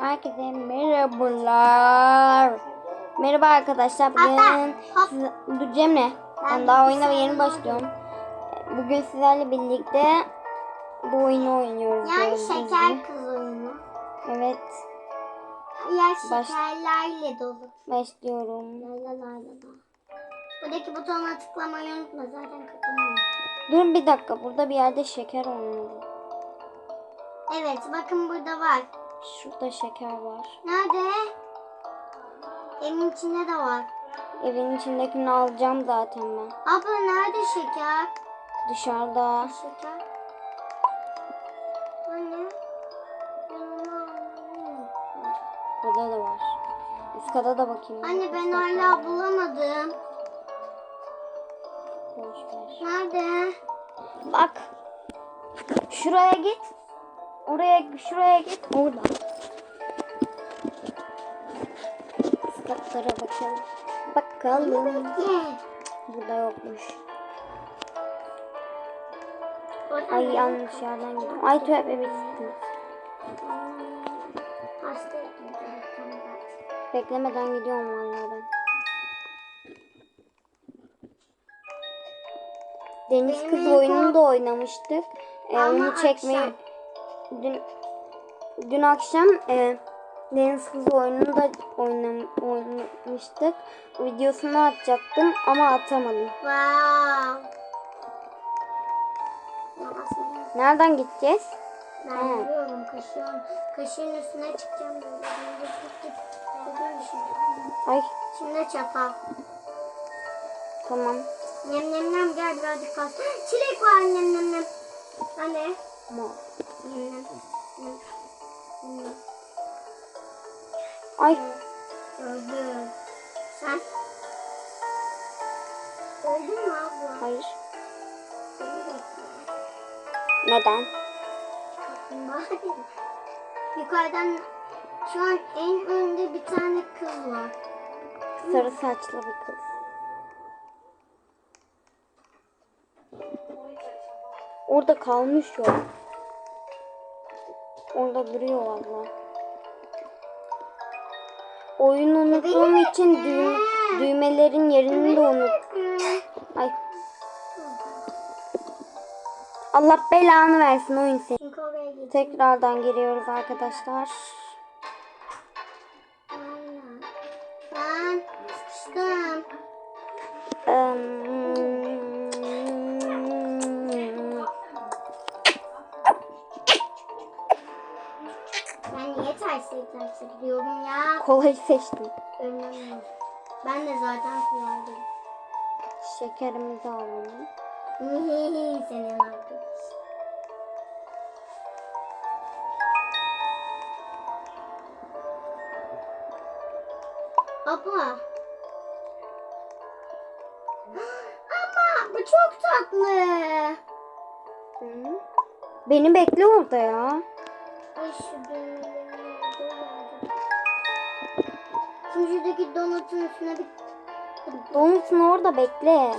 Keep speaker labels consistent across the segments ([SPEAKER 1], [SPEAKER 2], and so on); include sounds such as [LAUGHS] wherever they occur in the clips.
[SPEAKER 1] Herkese merhabalar. Merhaba arkadaşlar. Bugün
[SPEAKER 2] Hop.
[SPEAKER 1] siz, dur Cemre. Ben daha oyuna yeni başlıyorum. Bugün sizlerle birlikte bu oyunu oynuyoruz.
[SPEAKER 2] Yani şeker
[SPEAKER 1] gibi.
[SPEAKER 2] kız oyunu.
[SPEAKER 1] Evet. Baş-
[SPEAKER 2] şekerlerle dolu.
[SPEAKER 1] Başlıyorum.
[SPEAKER 2] La la la la la. Buradaki butona tıklamayı unutma zaten kapanıyor.
[SPEAKER 1] Dur bir dakika. Burada bir yerde şeker olmalı.
[SPEAKER 2] Evet bakın burada var.
[SPEAKER 1] Şurada şeker var.
[SPEAKER 2] Nerede? Evin içinde de var.
[SPEAKER 1] Evin içindekini alacağım zaten ben.
[SPEAKER 2] Abla nerede şeker?
[SPEAKER 1] Dışarıda.
[SPEAKER 2] Şeker. Anne.
[SPEAKER 1] Burada da var. Üst kata da bakayım.
[SPEAKER 2] Anne ben hala bulamadım.
[SPEAKER 1] Boş ver.
[SPEAKER 2] Nerede?
[SPEAKER 1] Bak. Şuraya git. Oraya şuraya git. Orada. Islaklara bakalım. Bakalım. Burada yokmuş.
[SPEAKER 2] Oradan
[SPEAKER 1] Ay yanlış yerden gidiyorum. Ay tövbe.
[SPEAKER 2] Hastaydım.
[SPEAKER 1] Beklemeden gidiyorum vallahi ben. Deniz Kız oyununu da oynamıştık. Ee, onu çekmeyi. Dün dün akşam e, Deniz Kız oyununu da oynam, oynamıştık. Videosunu atacaktım ama atamadım.
[SPEAKER 2] Wow.
[SPEAKER 1] Nereden gideceğiz?
[SPEAKER 2] ben
[SPEAKER 1] Ha.
[SPEAKER 2] biliyorum kaşığın, kaşığın üstüne çıkacağım böyle. Git git. Şimdi.
[SPEAKER 1] Ay
[SPEAKER 2] Şimdi çapa.
[SPEAKER 1] tamam.
[SPEAKER 2] Nem nem nem gel birazcık fazla. Çilek var nem nem nem. Anne.
[SPEAKER 1] Tamam. Ay
[SPEAKER 2] Öldüm. Sen? Öldün mü abla?
[SPEAKER 1] hayır. Neden?
[SPEAKER 2] Yukarıdan şu an en önde bir tane kız var.
[SPEAKER 1] Sarı saçlı bir kız. Orada kalmış o. Orada duruyor valla. Oyunu unuttuğum için düğüm, düğmelerin yerini de unut. Ay. Allah belanı versin oyun seni. Tekrardan giriyoruz arkadaşlar.
[SPEAKER 2] Ben niye terse terse gidiyorum ya?
[SPEAKER 1] Kolay seçtim.
[SPEAKER 2] Ölmem Ben de zaten kullandım.
[SPEAKER 1] Şekerimizi alalım. [LAUGHS]
[SPEAKER 2] Senin arkadaş. Abla. Ama [GASPS] bu çok tatlı.
[SPEAKER 1] Hı. Beni bekle orada ya.
[SPEAKER 2] Ay şu düğmelerin Şuradaki donutun üstüne bir...
[SPEAKER 1] Donut'un orada bekle.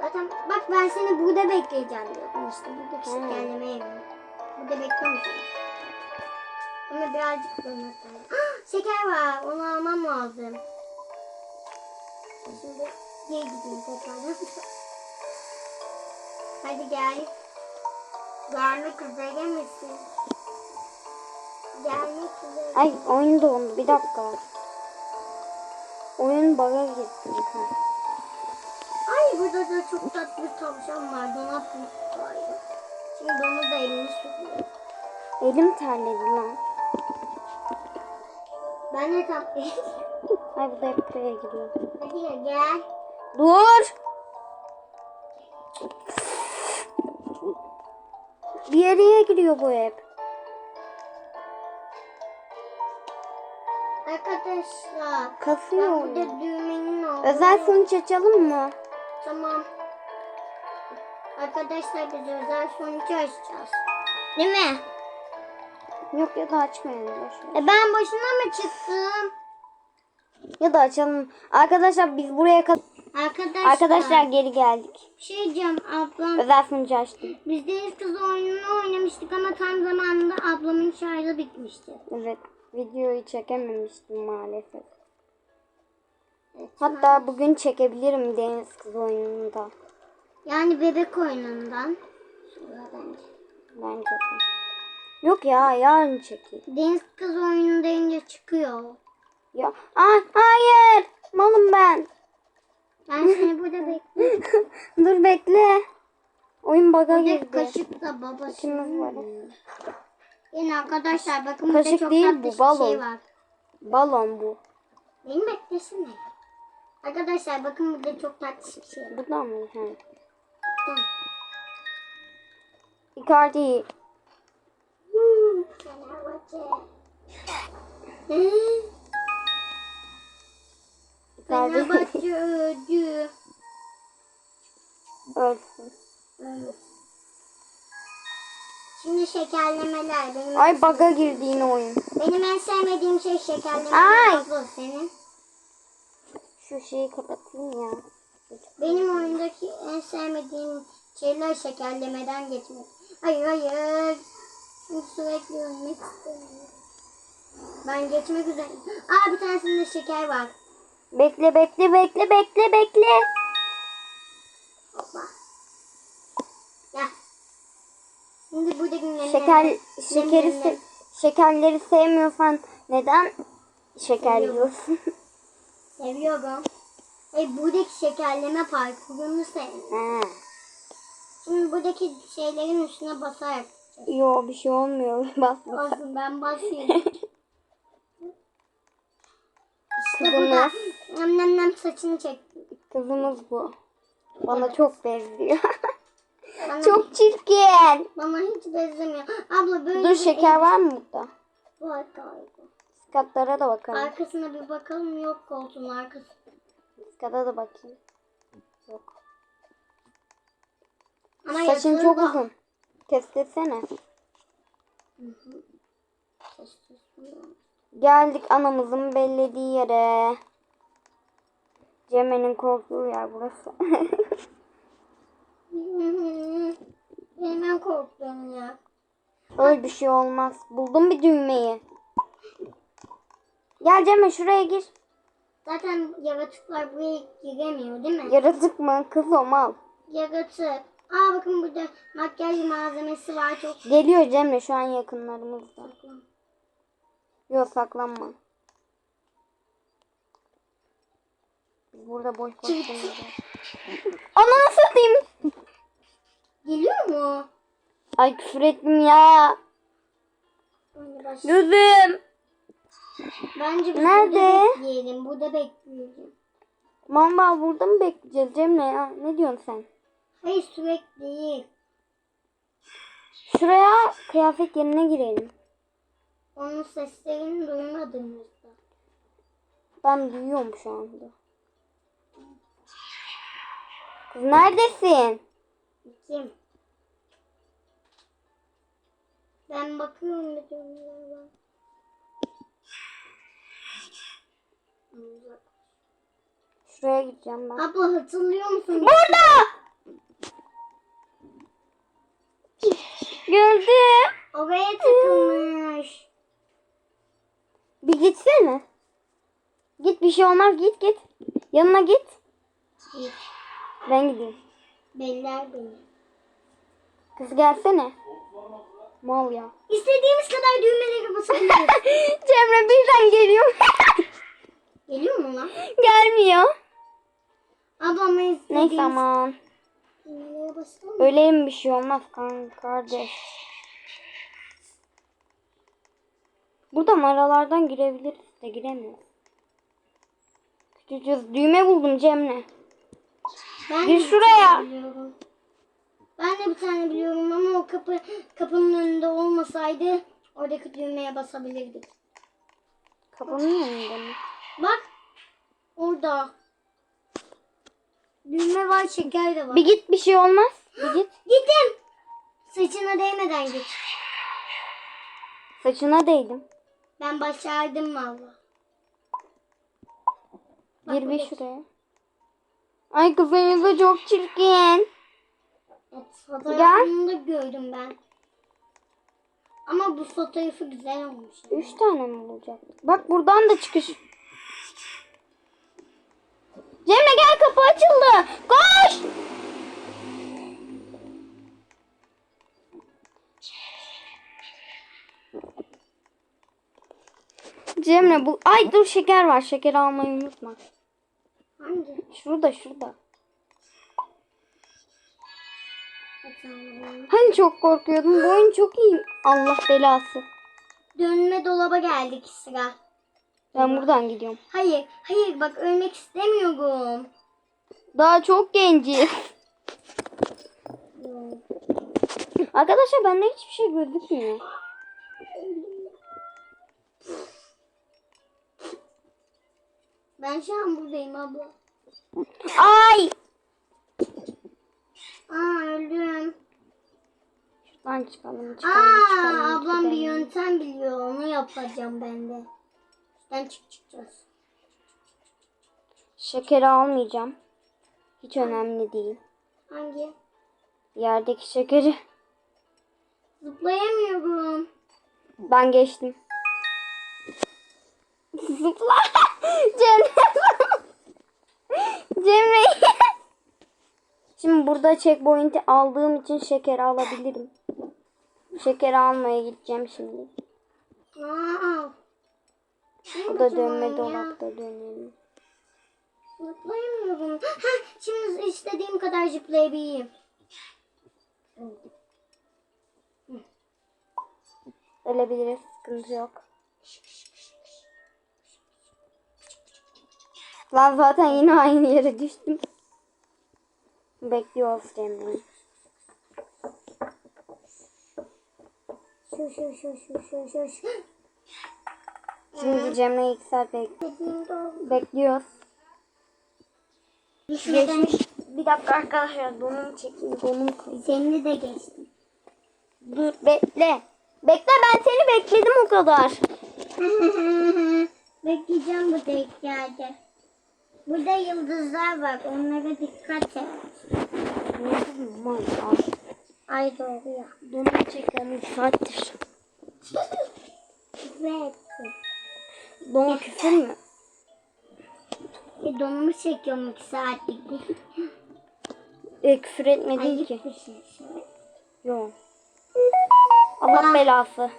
[SPEAKER 2] Zaten bak ben seni burada bekleyeceğim diyordum işte. Burada
[SPEAKER 1] Hmm.
[SPEAKER 2] kendime. Burada bekliyorum seni. Ama birazcık donut. [GASPS] Ah, Şeker var. Onu almam lazım. Şimdi geri gideyim tekrardan. [LAUGHS] Hadi gel. Gelmek üzere misin?
[SPEAKER 1] Ay oyun dondu bir dakika. Oyun bug'a gitti.
[SPEAKER 2] Ay burada da çok tatlı bir tavşan var. Donat vardı. Şimdi onu da elini sürüyor.
[SPEAKER 1] Elim terledi lan.
[SPEAKER 2] Ben de tam... [LAUGHS]
[SPEAKER 1] Ay bu da hep gidiyor.
[SPEAKER 2] Hadi ya gel.
[SPEAKER 1] Dur. Bir yere giriyor bu hep.
[SPEAKER 2] Arkadaşlar.
[SPEAKER 1] Kasıyor.
[SPEAKER 2] burada düğmenin olduğunu...
[SPEAKER 1] Özel sonuç açalım mı?
[SPEAKER 2] Tamam. Arkadaşlar biz özel sonucu açacağız. Değil mi?
[SPEAKER 1] Yok ya da açmayalım.
[SPEAKER 2] E ben boşuna mı çıktım?
[SPEAKER 1] Ya da açalım. Arkadaşlar biz buraya kadar
[SPEAKER 2] Arkadaşlar.
[SPEAKER 1] Arkadaşlar geri geldik.
[SPEAKER 2] Şey diyeceğim ablam.
[SPEAKER 1] Özel sunucu açtım.
[SPEAKER 2] Biz deniz kızı oyununu oynamıştık ama tam zamanında ablamın şarjı bitmişti.
[SPEAKER 1] Evet. Videoyu çekememiştim maalesef. Hatta bugün çekebilirim Deniz Kız oyununda.
[SPEAKER 2] Yani bebek oyunundan. Bence.
[SPEAKER 1] Bence de. Yok ya yarın çekeyim.
[SPEAKER 2] Deniz kız oyunu deyince çıkıyor.
[SPEAKER 1] Ya Ay, hayır. Malım ben.
[SPEAKER 2] Ben seni burada [LAUGHS] bekliyorum.
[SPEAKER 1] Dur bekle. Oyun
[SPEAKER 2] de
[SPEAKER 1] girdi.
[SPEAKER 2] kaşık da babası.
[SPEAKER 1] İkimiz var.
[SPEAKER 2] Yine arkadaşlar bakın burada çok
[SPEAKER 1] değil,
[SPEAKER 2] tatlı
[SPEAKER 1] bu
[SPEAKER 2] bir
[SPEAKER 1] balon.
[SPEAKER 2] şey var.
[SPEAKER 1] Balon bu.
[SPEAKER 2] Beni beklesene. Arkadaşlar bakın burada çok tatlı bir şey var.
[SPEAKER 1] Bu da mı? He.
[SPEAKER 2] Gel.
[SPEAKER 1] Icardi.
[SPEAKER 2] Fenerbahçe.
[SPEAKER 1] Icardi.
[SPEAKER 2] Fenerbahçe öldü. [LAUGHS]
[SPEAKER 1] Ölsün.
[SPEAKER 2] Evet. Şimdi şekerlemeler. Benim,
[SPEAKER 1] Ay bug'a girdi yine oyun.
[SPEAKER 2] benim en sevmediğim şey şekerlemeler.
[SPEAKER 1] Ay.
[SPEAKER 2] Senin.
[SPEAKER 1] Şu şeyi kapatayım ya.
[SPEAKER 2] Benim oyundaki en sevmediğim şeyler şekerlemeden geçmek. Hayır hayır. Çünkü sürekli ölmek istemiyorum. Ben geçmek üzereyim. Aa bir tanesinde şeker var.
[SPEAKER 1] Bekle bekle bekle bekle bekle.
[SPEAKER 2] Hoppa. Gel. Şimdi nemleri...
[SPEAKER 1] Şeker şekeri se- şekerleri sevmiyorsan neden şeker
[SPEAKER 2] Seviyorum.
[SPEAKER 1] yiyorsun? [LAUGHS]
[SPEAKER 2] Seviyorum. E buradaki şekerleme parkurunu sevdim.
[SPEAKER 1] ha.
[SPEAKER 2] Şimdi buradaki şeylerin üstüne basarak.
[SPEAKER 1] Yo bir şey olmuyor. [LAUGHS] Bas bas.
[SPEAKER 2] Olsun ben basayım. [LAUGHS] işte
[SPEAKER 1] Kızım
[SPEAKER 2] burada
[SPEAKER 1] ya.
[SPEAKER 2] nem nem nem saçını çek.
[SPEAKER 1] Kızımız bu. Bana çok benziyor.
[SPEAKER 2] Bana,
[SPEAKER 1] çok çirkin.
[SPEAKER 2] bana hiç benzemiyor. Abla böyle
[SPEAKER 1] Dur
[SPEAKER 2] bir
[SPEAKER 1] şeker var mı burada?
[SPEAKER 2] var galiba.
[SPEAKER 1] Skatlara da bakalım.
[SPEAKER 2] Arkasına bir bakalım yok koltuğun arkası.
[SPEAKER 1] Skata da bakayım. Yok.
[SPEAKER 2] Ama
[SPEAKER 1] Saçın çok
[SPEAKER 2] da-
[SPEAKER 1] uzun. Kestirsene. Geldik anamızın bellediği yere. Cemre'nin korktuğu yer burası. [LAUGHS]
[SPEAKER 2] Benim en korktuğum ya.
[SPEAKER 1] Öyle bir şey olmaz. Buldum bir düğmeyi. Gel Cemre şuraya gir.
[SPEAKER 2] Zaten yaratıklar buraya giremiyor değil mi?
[SPEAKER 1] Yaratık mı? Kız o mal.
[SPEAKER 2] Yaratık. Aa bakın burada makyaj malzemesi var çok.
[SPEAKER 1] Geliyor Cemre şu an yakınlarımızda. Yok saklanma. Biz burada boş boş. Ananı satayım.
[SPEAKER 2] Geliyor mu?
[SPEAKER 1] Ay küfür ettim ya. Gözüm.
[SPEAKER 2] Bence biz
[SPEAKER 1] Nerede?
[SPEAKER 2] burada bekleyelim. Burada bekleyelim.
[SPEAKER 1] Mamba burada mı bekleyeceğiz Cemre ya? Ne diyorsun sen?
[SPEAKER 2] Hayır sürekli değil.
[SPEAKER 1] Şuraya kıyafet yerine girelim.
[SPEAKER 2] Onun seslerini duymadığımızda.
[SPEAKER 1] Ben duyuyorum şu anda. Kız neredesin?
[SPEAKER 2] Kim? Ben bakıyorum bir dönüyorum.
[SPEAKER 1] Şuraya gideceğim ben.
[SPEAKER 2] Abla hatırlıyor musun?
[SPEAKER 1] Burada! Gördüm.
[SPEAKER 2] Oraya takılmış.
[SPEAKER 1] Bir gitsene. Git bir şey olmaz git git. Yanına git.
[SPEAKER 2] Git.
[SPEAKER 1] Ben gideyim.
[SPEAKER 2] Beller beni.
[SPEAKER 1] Kız gelsene. Mal ya.
[SPEAKER 2] İstediğimiz kadar düğmeleri basabiliriz. [LAUGHS]
[SPEAKER 1] Cemre birden geliyor. [LAUGHS]
[SPEAKER 2] Geliyor mu lan?
[SPEAKER 1] Gelmiyor.
[SPEAKER 2] Ablamı istediğimiz
[SPEAKER 1] Neyse aman. Öyleyim bir şey olmaz kanka kardeş. Buradan aralardan girebiliriz de giremiyoruz. Küçücük düğme buldum Cemre.
[SPEAKER 2] Ben
[SPEAKER 1] Gir şuraya.
[SPEAKER 2] biliyorum. Ben de bir tane biliyorum ama o kapı kapının önünde olmasaydı oradaki düğmeye basabilirdik.
[SPEAKER 1] Kapının önünde mi?
[SPEAKER 2] Bak. Orada. Düğme var, şeker de var.
[SPEAKER 1] Bir git bir şey olmaz. Bir git. [GASPS]
[SPEAKER 2] Gittim. Saçına değmeden git.
[SPEAKER 1] Saçına değdim.
[SPEAKER 2] Ben başardım valla.
[SPEAKER 1] Gir bir şuraya. Ay kızınız da çok çirkin.
[SPEAKER 2] Fotoğrafını da gördüm ben. Ama bu fotoğrafı güzel olmuş.
[SPEAKER 1] Üç tane mi olacak? Bak buradan da çıkış. Cemre gel kapı açıldı. Koş. Cemre bu ay dur şeker var. Şeker almayı unutma.
[SPEAKER 2] Hangi?
[SPEAKER 1] Şurada şurada. Hani çok korkuyordum. Bu oyun çok iyi. Allah belası.
[SPEAKER 2] Dönme dolaba geldik sıra.
[SPEAKER 1] Ben buradan gidiyorum.
[SPEAKER 2] Hayır, hayır bak ölmek istemiyorum.
[SPEAKER 1] Daha çok genciz. Arkadaşlar bende hiçbir şey gözükmüyor.
[SPEAKER 2] Ben şu an buradayım abla.
[SPEAKER 1] Ay!
[SPEAKER 2] Aa öldüm.
[SPEAKER 1] Şuradan çıkalım çıkalım
[SPEAKER 2] Aa
[SPEAKER 1] çıkalım.
[SPEAKER 2] ablam bir yöntem biliyor. Onu yapacağım ben de. Şuradan çık çıkacağız.
[SPEAKER 1] Şekeri almayacağım. Hiç önemli değil.
[SPEAKER 2] Hangi?
[SPEAKER 1] Yerdeki şekeri
[SPEAKER 2] Zıplayamıyorum.
[SPEAKER 1] ben geçtim. Zıpla. [LAUGHS] Cemre. Cemre. Şimdi burada checkpoint'i aldığım için şekeri alabilirim. Şekeri almaya gideceğim şimdi.
[SPEAKER 2] Aa.
[SPEAKER 1] Burada dönme dolapta dönelim.
[SPEAKER 2] Zıplayamıyorum. Ha, şimdi istediğim kadar zıplayabileyim.
[SPEAKER 1] Ölebiliriz. Sıkıntı yok. Lan zaten yine aynı yere düştüm. Bekliyoruz Cemre'yi.
[SPEAKER 2] Şu.
[SPEAKER 1] Şimdi Cemre'yi iki saat bek bekliyoruz.
[SPEAKER 2] Düşmeden
[SPEAKER 1] Bir dakika arkadaşlar donum çekeyim. Donum koyayım.
[SPEAKER 2] seni de geçtim.
[SPEAKER 1] Dur bekle. Bekle ben seni bekledim o kadar. [LAUGHS]
[SPEAKER 2] Bekleyeceğim bu tehlikelerde. Burada yıldızlar var. Onlara dikkat et.
[SPEAKER 1] Aman ay.
[SPEAKER 2] Ay doğru ya.
[SPEAKER 1] Donum çeken 3 saattir.
[SPEAKER 2] Evet.
[SPEAKER 1] Donum küfür mü?
[SPEAKER 2] E, donumu çekiyorum iki saatlik.
[SPEAKER 1] E, küfür etmedin
[SPEAKER 2] Ayıp
[SPEAKER 1] ki.
[SPEAKER 2] şey.
[SPEAKER 1] Yok. Allah belası.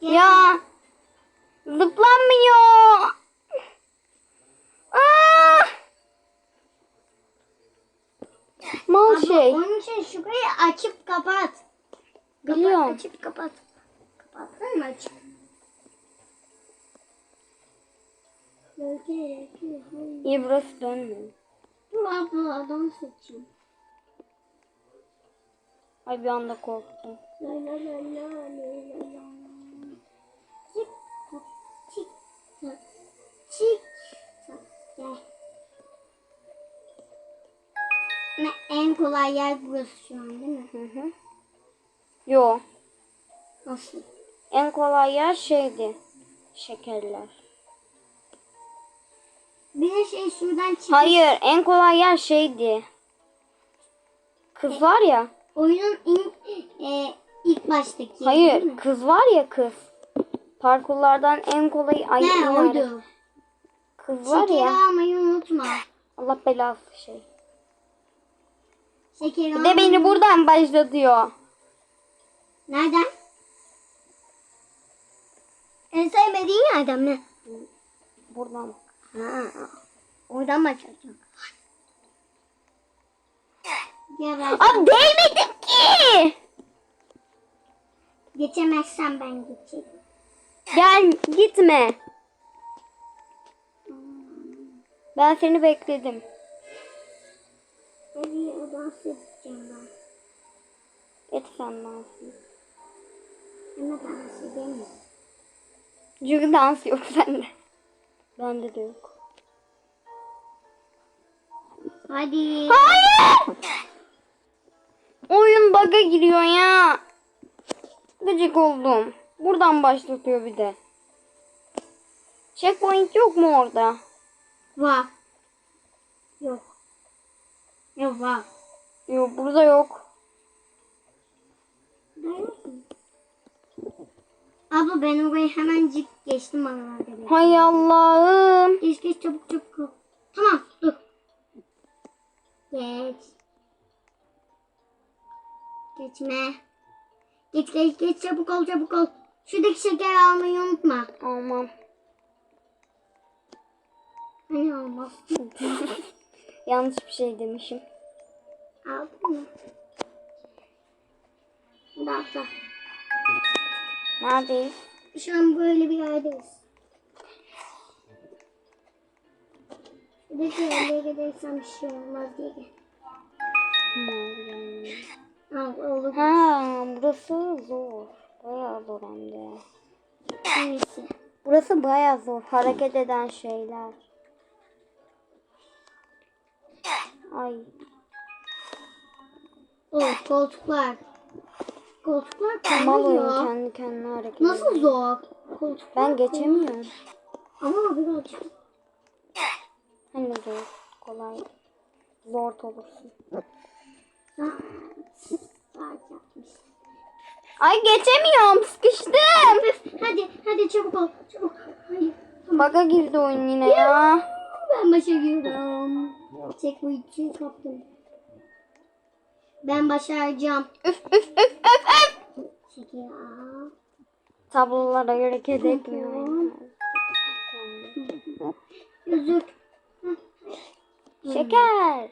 [SPEAKER 1] Ya. Zıplanmıyor. Aa! Mal
[SPEAKER 2] Ama
[SPEAKER 1] şey.
[SPEAKER 2] onun için şurayı açıp kapat. Kapat,
[SPEAKER 1] Biliyorum.
[SPEAKER 2] açıp kapat. Kapattın mı açıp? Belki. hayır.
[SPEAKER 1] İyi burası dönmüyor.
[SPEAKER 2] Dur abla adam seçeyim.
[SPEAKER 1] Ay bir anda korktum.
[SPEAKER 2] La la la la la la la. Kolay yer burası şu an değil mi?
[SPEAKER 1] Hı hı. Yo.
[SPEAKER 2] Nasıl?
[SPEAKER 1] En kolay yer şeydi. Şekerler.
[SPEAKER 2] Bir de şey şuradan çık.
[SPEAKER 1] Hayır, en kolay yer şeydi. Kız var ya.
[SPEAKER 2] Oyunun ilk, e, ilk baştaki.
[SPEAKER 1] Hayır, kız var ya kız. Parkurlardan en kolayı ay
[SPEAKER 2] He
[SPEAKER 1] en
[SPEAKER 2] oydu.
[SPEAKER 1] Kız var
[SPEAKER 2] Şekeri
[SPEAKER 1] ya.
[SPEAKER 2] almayı unutma.
[SPEAKER 1] Allah belası şey.
[SPEAKER 2] Şekeri
[SPEAKER 1] Bir de beni buradan başlatıyor.
[SPEAKER 2] Nereden? En sevmediğin yerden mi?
[SPEAKER 1] Buradan.
[SPEAKER 2] Ha, oradan başlayacağım. Geber.
[SPEAKER 1] Aa değmedim ki.
[SPEAKER 2] Geçemezsen ben geçeyim.
[SPEAKER 1] Gel gitme. Ben seni bekledim.
[SPEAKER 2] Hadi o dans edeceğim ben.
[SPEAKER 1] Et sen dansını.
[SPEAKER 2] Ama dans edemiyorum.
[SPEAKER 1] Çünkü dans yok sende. Bende de yok.
[SPEAKER 2] Hadi.
[SPEAKER 1] Hayır. Oyun bug'a giriyor ya. Gıcık oldum. Buradan başlatıyor bir de. Checkpoint yok mu orada?
[SPEAKER 2] Var. Yok. Yok var.
[SPEAKER 1] Yok burada yok.
[SPEAKER 2] Abla ben orayı hemencik geçtim aralarda.
[SPEAKER 1] Hay Allah'ım.
[SPEAKER 2] Geç geç çabuk çabuk. Tamam dur. Geç. Geçme. Geç geç geç çabuk ol çabuk ol. Şuradaki şeker almayı unutma.
[SPEAKER 1] Aman.
[SPEAKER 2] Hani olmaz.
[SPEAKER 1] Yanlış bir şey demişim.
[SPEAKER 2] Aldın mı? Daha da.
[SPEAKER 1] Neredeyiz?
[SPEAKER 2] Şu an böyle bir yerdeyiz. Şuradaki yerlere gidersem bir şey olmaz diye. Al olur.
[SPEAKER 1] Ha, burası zor. Bayağı zor hem de.
[SPEAKER 2] Neyse.
[SPEAKER 1] Burası bayağı zor. Hareket eden şeyler. Ay.
[SPEAKER 2] Oh koltuklar. Koltuklar
[SPEAKER 1] oyun
[SPEAKER 2] kayıyor.
[SPEAKER 1] kendi kendine hareket
[SPEAKER 2] Nasıl zor? Koltuklar
[SPEAKER 1] Ben geçemiyorum.
[SPEAKER 2] Ama birazcık.
[SPEAKER 1] Hani zor. Kolay. Zor olursun. Ay geçemiyorum. Sıkıştım.
[SPEAKER 2] Hadi hadi çabuk ol. Çabuk. Hayır.
[SPEAKER 1] Baka girdi oyun yine ya.
[SPEAKER 2] Ben başarıyorum. Tek bu için kaptım. Ben başaracağım.
[SPEAKER 1] Üf üf üf üf üf.
[SPEAKER 2] Şeker al.
[SPEAKER 1] Tablolara hareket etmiyor.
[SPEAKER 2] Yüzük.
[SPEAKER 1] Şeker.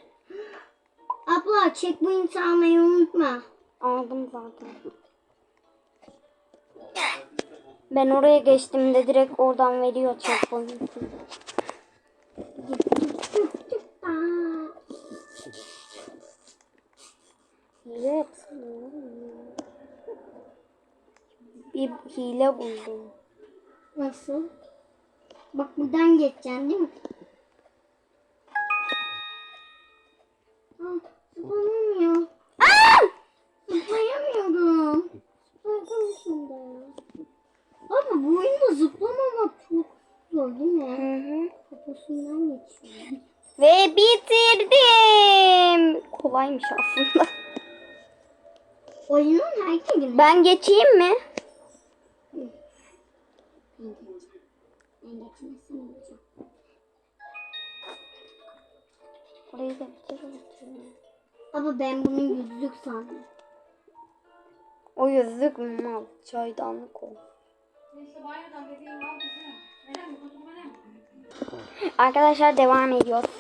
[SPEAKER 2] Abla checkpoint almayı unutma.
[SPEAKER 1] Aldım zaten. Ben oraya geçtiğimde direkt oradan veriyor checkpoint'i.
[SPEAKER 2] Aa,
[SPEAKER 1] Hile. Bir hile buldum.
[SPEAKER 2] Nasıl? Bak buradan geçeceksin değil mi? Aa, zıplamıyor. Zıplayamıyorum. Zıplayamıyorsun da. Ama bu oyunda zıplamamak çok zor değil mi?
[SPEAKER 1] Hı hı.
[SPEAKER 2] Kafasından geçiyor.
[SPEAKER 1] Ve bitirdim. Kolaymış aslında.
[SPEAKER 2] Oyunun gün.
[SPEAKER 1] Ben geçeyim mi? Orayı da bitirdim.
[SPEAKER 2] Ama ben bunu yüzlük sandım.
[SPEAKER 1] O yüzük mü mal? Çaydanlık o. Arkadaşlar devam ediyoruz.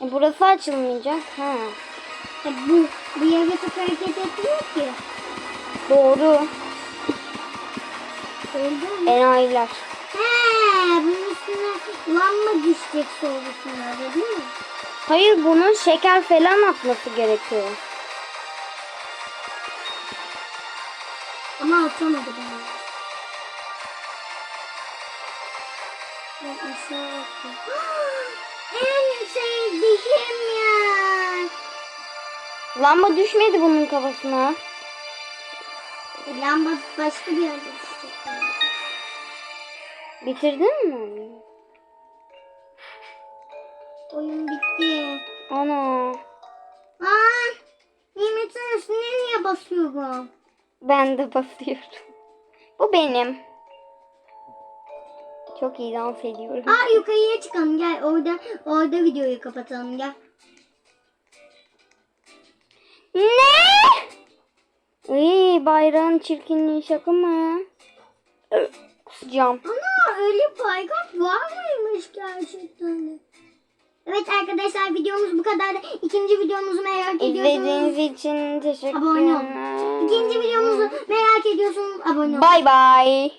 [SPEAKER 1] E, burası açılmayacak. Ha.
[SPEAKER 2] Ya bu, bu yaratık hareket etmiyor ki.
[SPEAKER 1] Doğru.
[SPEAKER 2] Öyle mi?
[SPEAKER 1] Enayiler.
[SPEAKER 2] He, bunun üstüne lamba düşecek sorgusunda değil mi?
[SPEAKER 1] Hayır bunun şeker falan atması gerekiyor.
[SPEAKER 2] Ama atamadı bana. Ben aşağı attım. en sevdiğim.
[SPEAKER 1] Lamba düşmedi bunun kafasına.
[SPEAKER 2] Lamba başka bir yerde düşecek.
[SPEAKER 1] Bitirdin mi?
[SPEAKER 2] Oyun bitti.
[SPEAKER 1] Ana.
[SPEAKER 2] Aa, nimetin üstüne niye basıyorum?
[SPEAKER 1] Ben de basıyorum. Bu benim. Çok iyi dans ediyorum.
[SPEAKER 2] Aa yukarıya çıkalım gel orada orada videoyu kapatalım gel.
[SPEAKER 1] Ne? İyi bayrağın çirkinliği şaka mı? Kusacağım.
[SPEAKER 2] Ana öyle bayrak var mıymış gerçekten de? Evet arkadaşlar videomuz bu kadar. İkinci videomuzu merak ediyorsanız
[SPEAKER 1] İzlediğiniz için teşekkür
[SPEAKER 2] Abone olun.
[SPEAKER 1] ederim.
[SPEAKER 2] ikinci videomuzu merak ediyorsanız abone olun.
[SPEAKER 1] Bye bye.